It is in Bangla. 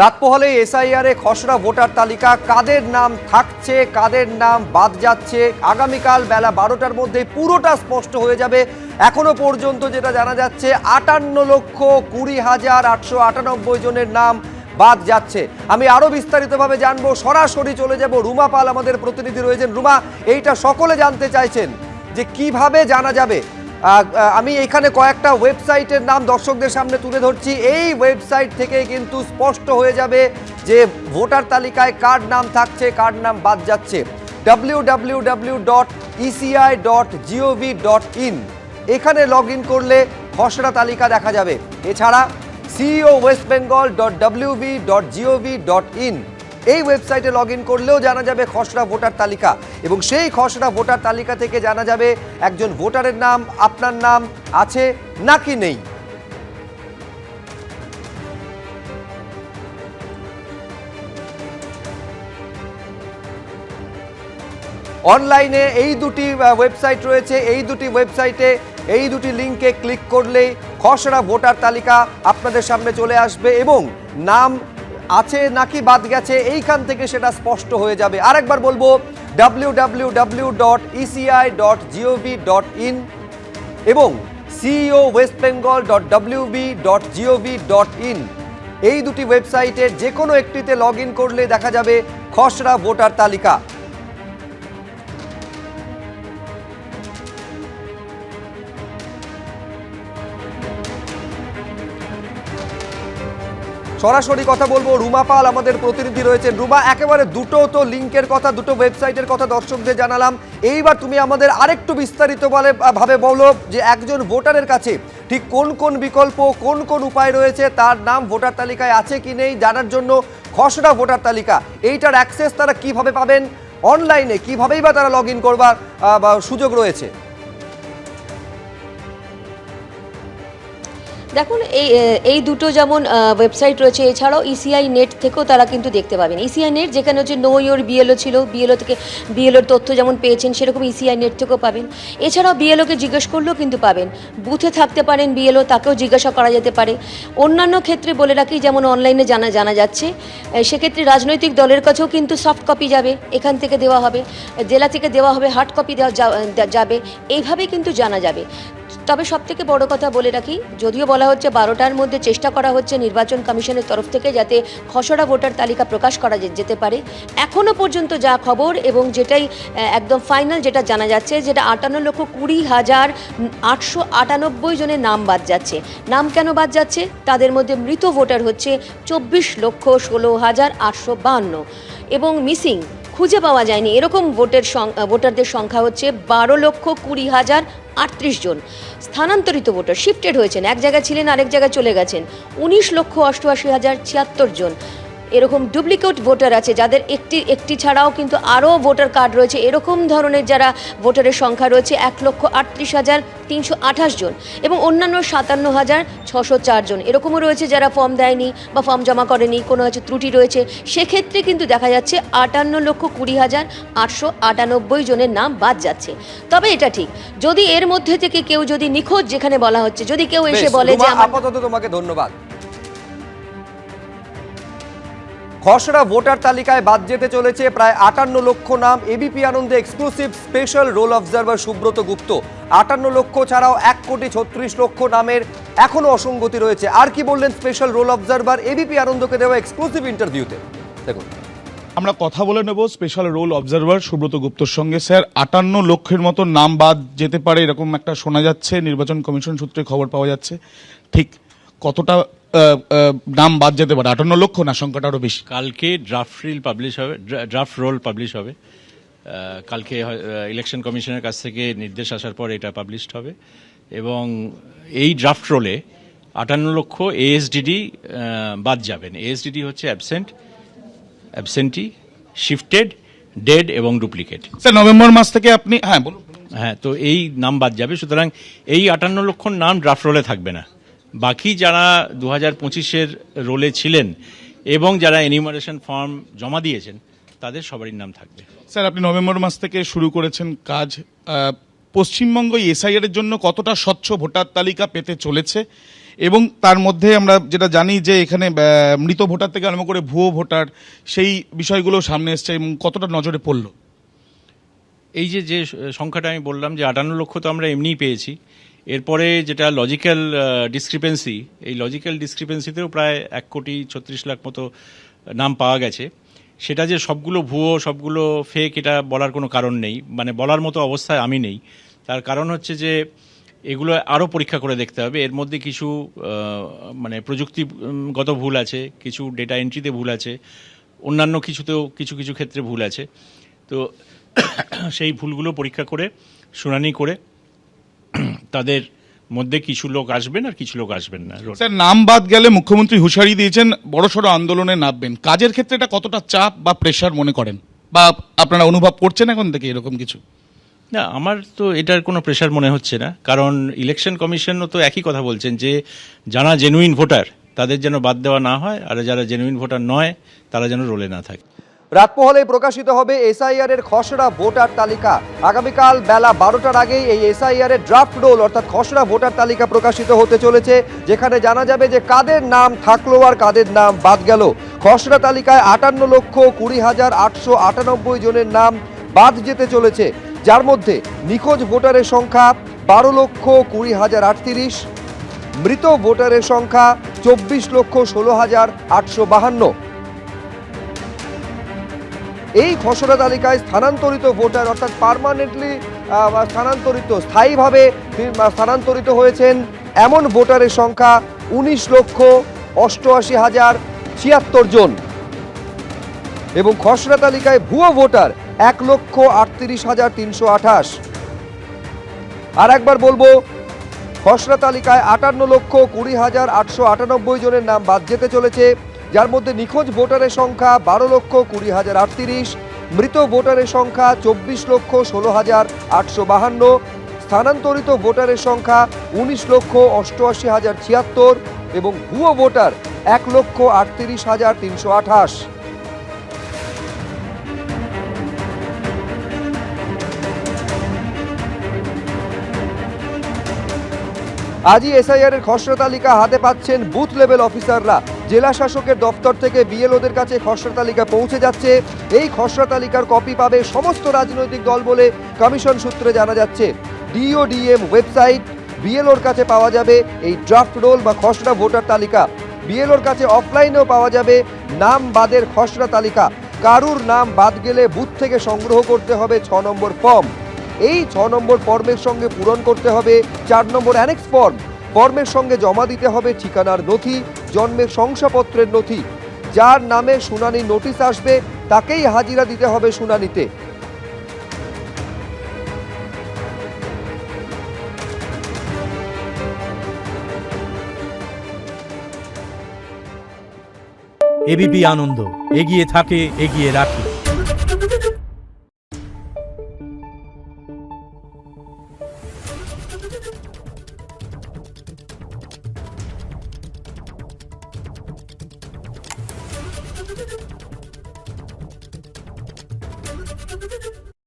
রাত পোহলে এসআইআর খসড়া ভোটার তালিকা, কাদের নাম থাকছে, কাদের নাম বাদ যাচ্ছে, আগামীকাল বেলা বারোটার মধ্যে পুরোটা স্পষ্ট হয়ে যাবে। এখনও পর্যন্ত যেটা জানা যাচ্ছে, আটান্ন লক্ষ কুড়ি হাজার আটশো আটানব্বই জনের নাম বাদ যাচ্ছে। আমি আরও বিস্তারিতভাবে জানব, সরাসরি চলে যাব। রুমা পাল আমাদের প্রতিনিধি রয়েছেন। রুমা, এইটা সকলে জানতে চাইছেন যে কীভাবে জানা যাবে আমি এখানে কয়েকটা ওয়েবসাইটের নাম দর্শকদের সামনে তুলে ধরছি। এই ওয়েবসাইট থেকে কিন্তু স্পষ্ট হয়ে যাবে যে ভোটার তালিকায় কার নাম থাকছে, কার নাম বাদ যাচ্ছে। W dot ECI dot dot in এখানে লগ ইন করলে খসড়া তালিকা দেখা যাবে। এছাড়া CEO West Bengal dot WB dot gov dot in এই ওয়েবসাইটে লগ করলেও জানা যাবে খসড়া ভোটার তালিকা এবং সেই খসড়া ভোটার তালিকা থেকে জানা যাবে একজন ভোটারের নাম, আপনার নাম আছে নাকি নেই। অনলাইনে এই দুটি ওয়েবসাইট রয়েছে। এই দুটি ওয়েবসাইটে এই দুটি লিঙ্কে ক্লিক করলেই খসড়া ভোটার তালিকা আপনাদের সামনে চলে আসবে এবং নাম আছে নাকি বাদ গেছে, এইখান থেকে সেটা স্পষ্ট হয়ে যাবে। আরেকবার বলব W dot ECI dot dot in এবং CEO West Bengal dot dot dot in এই দুটি ওয়েবসাইটের যে কোনো একটিতে লগ করলে দেখা যাবে খসড়া ভোটার তালিকা। সরাসরি কথা বলব রুমা পাল আমাদের প্রতিনিধি রয়েছেন রুমা, একেবারে দুটো তো লিঙ্কের কথা, দুটো ওয়েবসাইটের কথা দর্শকদের জানালাম। এইবার তুমি আমাদের আরেকটু বিস্তারিত বলে ভাবে বলো যে একজন ভোটারের কাছে ঠিক কোন কোন বিকল্প, কোন কোন উপায় রয়েছে, তার নাম ভোটার তালিকায় আছে কি নেই, জানার জন্য খসড়া ভোটার তালিকা, এইটার অ্যাক্সেস তারা কীভাবে পাবেন? অনলাইনে কীভাবেই বা তারা লগ ইন করবার সুযোগ রয়েছে? দেখুন, এই এই দুটো যেমন ওয়েবসাইট রয়েছে, এছাড়াও ইসিআই নেট থেকেও তারা কিন্তু দেখতে পাবেন। ইসিআই নেট যেখানে হচ্ছে নো ইয়োর বিএলও ছিল বিএলও থেকে বিএলওর তথ্য যেমন পেয়েছেন, সেরকম ইসিআই নেট থেকেও পাবেন। এছাড়াও বিএলওকে জিজ্ঞেস করলেও কিন্তু পাবেন। বুথে থাকতে পারেন বিএলও তাকেও জিজ্ঞাসা করা যেতে পারে। অন্যান্য ক্ষেত্রে বলে রাখি, যেমন অনলাইনে জানা জানা যাচ্ছে সেক্ষেত্রে রাজনৈতিক দলের কাছেও কিন্তু সফট কপি যাবে, এখান থেকে দেওয়া হবে, জেলা থেকে দেওয়া হবে হার্ড কপি দেওয়া যাবে, এইভাবেই কিন্তু জানা যাবে। তবে সব থেকে বড় কথা বলে রাখি, যদিও বলা হচ্ছে বারোটার মধ্যে চেষ্টা করা হচ্ছে নির্বাচন কমিশনের তরফ থেকে যাতে খসড়া ভোটার তালিকা প্রকাশ করা যেতে পারে। এখনও পর্যন্ত যা খবর এবং যেটাই একদম ফাইনাল যেটা জানা যাচ্ছে, যেটা আটান্ন লক্ষ কুড়ি হাজার আটশো আটানব্বই জনের নাম বাদ যাচ্ছে। নাম কেন বাদ যাচ্ছে? তাদের মধ্যে মৃত ভোটার হচ্ছে চব্বিশ লক্ষ ষোলো হাজার আটশো বাহান্ন এবং মিসিং, খুঁজে পাওয়া যায়নি। এরকম ভোটের ভোটারদের সংখ্যা হচ্ছে বারো লক্ষ কুড়ি হাজার আটত্রিশ জন। স্থানান্তরিত ভোটার শিফটেড হয়েছেন। এক জায়গায় ছিলেন, আরেক জায়গায় চলে গেছেন। উনিশ লক্ষ অষ্টআশি হাজার ছিয়াত্তর জন। এরকম ডুপ্লিকেট ভোটার আছে যাদের একটি একটি ছাড়াও কিন্তু আরও ভোটার কার্ড রয়েছে। এরকম ধরনের যারা ভোটারের সংখ্যা রয়েছে এক লক্ষ আটত্রিশ হাজার তিনশো আঠাশ জন এবং অন্যান্য সাতান্ন হাজার ছশো চার জন। এরকমও রয়েছে যারা ফর্ম দেয়নি বা ফর্ম জমা করেনি কোনো হচ্ছে ত্রুটি রয়েছে। সেক্ষেত্রে কিন্তু দেখা যাচ্ছে আটান্ন লক্ষ কুড়ি হাজার আটশো আটানব্বই জনের নাম বাদ যাচ্ছে। তবে এটা ঠিক যদি এর মধ্যে থেকে কেউ যদি নিখোঁজ যেখানে বলা হচ্ছে যদি কেউ এসে বলে যে আপাতত তোমাকে ধন্যবাদ। খসড়া ভোটার তালিকায় বাদ যেতে চলেছে প্রায় আটান্ন লক্ষ নাম। এবিপি আনন্দে exclusive special roll observer Subrata Gupta. আটান্ন লক্ষ ছাড়াও এক কোটি ছত্রিশ লক্ষ নামের এখনও অসঙ্গতি রয়েছে। আর কি বললেন স্পেশাল রোল অবজারভার এবিপি আনন্দকে দেওয়া এক্সক্লুসিভ ইন্টারভিউতে দেখুন। আমরা কথা বলে নেব স্পেশাল রোল অবজারভার সুব্রত গুপ্তর সঙ্গে। স্যার, আটান্ন লক্ষের মতো নাম বাদ যেতে পারে, এরকম একটা শোনা যাচ্ছে। নির্বাচন কমিশন সূত্রে খবর পাওয়া যাচ্ছে। ঠিক কতটা নাম বাদ যেতে পারে আটান্ন লক্ষ না সংখ্যাটা আরও বেশি। কালকে ড্রাফট রিল পাবলিশ হবে ড্রাফট রোল পাবলিশ হবে। কালকে ইলেকশন কমিশনের কাছ থেকে নির্দেশ আসার পর এটা পাবলিশড হবে। এবং এই ড্রাফট রোলে আটান্ন লক্ষ এএসডিডি বাদ যাবেন। এএসডিডি হচ্ছে অ্যাবসেন্ট অ্যাবসেন্টি শিফটেড ডেড এবং ডুপ্লিকেট স্যার নভেম্বর মাস থেকে আপনি হ্যাঁ বলুন। হ্যাঁ তো এই নাম বাদ যাবে। সুতরাং এই আটান্ন লক্ষ নাম ড্রাফট রোলে থাকবে না। বাকি যারা দু হাজার পঁচিশের রোলে ছিলেন এবং যারা এনিমারেশন ফর্ম জমা দিয়েছেন তাদের সবারই নাম থাকবে। স্যার আপনি নভেম্বর মাস থেকে শুরু করেছেন কাজ। পশ্চিমবঙ্গ এসআইআর এর জন্য কতটা স্বচ্ছ ভোটার তালিকা পেতে চলেছে? এবং তার মধ্যে আমরা যেটা জানি যে এখানে মৃত ভোটার থেকে আরম্ভ করে ভুয়ো ভোটার সেই বিষয়গুলো সামনে এসছে এবং কতটা নজরে পড়ল? এই যে যে সংখ্যাটা আমি বললাম যে আটান্ন লক্ষ তো আমরা এমনিই পেয়েছি এরপরে যেটা লজিক্যাল ডিসক্রিপেন্সি এই লজিক্যাল ডিসক্রিপেন্সিতেও প্রায় এক কোটি ছত্রিশ লাখ মতো নাম পাওয়া গেছে। সেটা যে সবগুলো ভুয়ো, সবগুলো ফেক এটা বলার কোনো কারণ নেই। মানে বলার মতো অবস্থায় আমি নেই। তার কারণ হচ্ছে যে, এগুলো আরও পরীক্ষা করে দেখতে হবে। এর মধ্যে কিছু মানে প্রযুক্তিগত ভুল আছে, কিছু ডেটা এন্ট্রিতে ভুল আছে, অন্যান্য কিছুতেও কিছু কিছু ক্ষেত্রে ভুল আছে। তো সেই ভুলগুলো পরীক্ষা করে, শুনানি করে তাদের মধ্যে কিছু লোক আসবেন আর কিছু লোক আসবেন না। স্যার নাম বাদ গেলে মুখ্যমন্ত্রী হুঁশিয়ারি দিয়েছেন বড়সড় আন্দোলনে নামবেন। কাজের ক্ষেত্রে এটা কতটা চাপ বা প্রেশার মনে করেন? বা আপনারা অনুভব করছেন এখন থেকে এরকম কিছু? না আমার তো এটার কোনো প্রেশার মনে হচ্ছে না। কারণ ইলেকশন কমিশনও তো একই কথা বলছেন যে যারা জেনুইন ভোটার তাদের যেন বাদ দেওয়া না হয় আর যারা জেনুইন ভোটার নয় তারা যেন রোলে না থাকে। রাত প্রকাশিত হবে এসআইআর এর খসড়া ভোটার তালিকা। আগামীকাল বেলা বারোটার আগেই এই এসআইআর এর ড্রাফট রোল অর্থাৎ খসড়া ভোটার তালিকা প্রকাশিত হতে চলেছে, যেখানে জানা যাবে যে কাদের নাম থাকল আর কাদের নাম বাদ গেল। খসড়া তালিকায় আটান্ন লক্ষ কুড়ি হাজার আটশো আটানব্বই জনের নাম বাদ যেতে চলেছে। যার মধ্যে নিখোঁজ ভোটারের সংখ্যা বারো লক্ষ কুড়ি হাজার আটত্রিশ, মৃত ভোটারের সংখ্যা চব্বিশ লক্ষ ষোলো হাজার আটশো বাহান্ন। এই খসড়া তালিকায় স্থানান্তরিত ভোটার অর্থাৎ পার্মানেন্টলি স্থানান্তরিত, স্থায়ীভাবে স্থানান্তরিত হয়েছেন এমন ভোটারের সংখ্যা উনিশ লক্ষ অষ্টআশি হাজার ছিয়াত্তর জন। এবং খসড়া তালিকায় ভুয়ো ভোটার এক লক্ষ আটত্রিশ হাজার তিনশো আঠাশ। আর একবার বলব, খসড়া তালিকায় আটান্ন লক্ষ কুড়ি হাজার আটশো আটানব্বই জনের নাম বাদ যেতে চলেছে। যার মধ্যে নিখোঁজ ভোটারের সংখ্যা বারো লক্ষ কুড়ি হাজার আটত্রিশ, মৃত ভোটারের সংখ্যা চব্বিশ লক্ষ ষোলো হাজার আটশো বাহান্ন, স্থানান্তরিত ভোটারের সংখ্যা উনিশ লক্ষ অষ্টআশি হাজার ছিয়াত্তর এবং ভুয়ো ভোটার এক লক্ষ আটত্রিশ হাজার তিনশো আঠাশ। আজই এসআইআর এর খসড়া তালিকা হাতে পাচ্ছেন বুথ লেভেল অফিসাররা। জেলা শাসকের দপ্তর থেকে বিএলওদের কাছে খসড়া তালিকা পৌঁছে যাচ্ছে। এই খসড়া তালিকার কপি পাবে সমস্ত রাজনৈতিক দল বলে কমিশন সূত্রে জানা যাচ্ছে। ডিওডিএম ওয়েবসাইট বিএলওর কাছে পাওয়া যাবে এই ড্রাফট রোল বা খসড়া ভোটার তালিকা। বিএলওর কাছে অফলাইনেও পাওয়া যাবে নাম বাদের খসড়া তালিকা। কারুর নাম বাদ গেলে বুথ থেকে সংগ্রহ করতে হবে ছ নম্বর ফর্ম। এই ছ নম্বর ফর্মের সঙ্গে পূরণ করতে হবে চার নম্বর অ্যানেক্স ফর্ম। ফর্মের সঙ্গে জমা দিতে হবে ঠিকানার নথি। জন্মের শংসাপত্রের নথি। যার নামে শুনানি নোটিশ আসবে, তাকেই হাজিরা দিতে হবে শুনানিতে। এবিপি আনন্দ, এগিয়ে থাকে, এগিয়ে রাখে।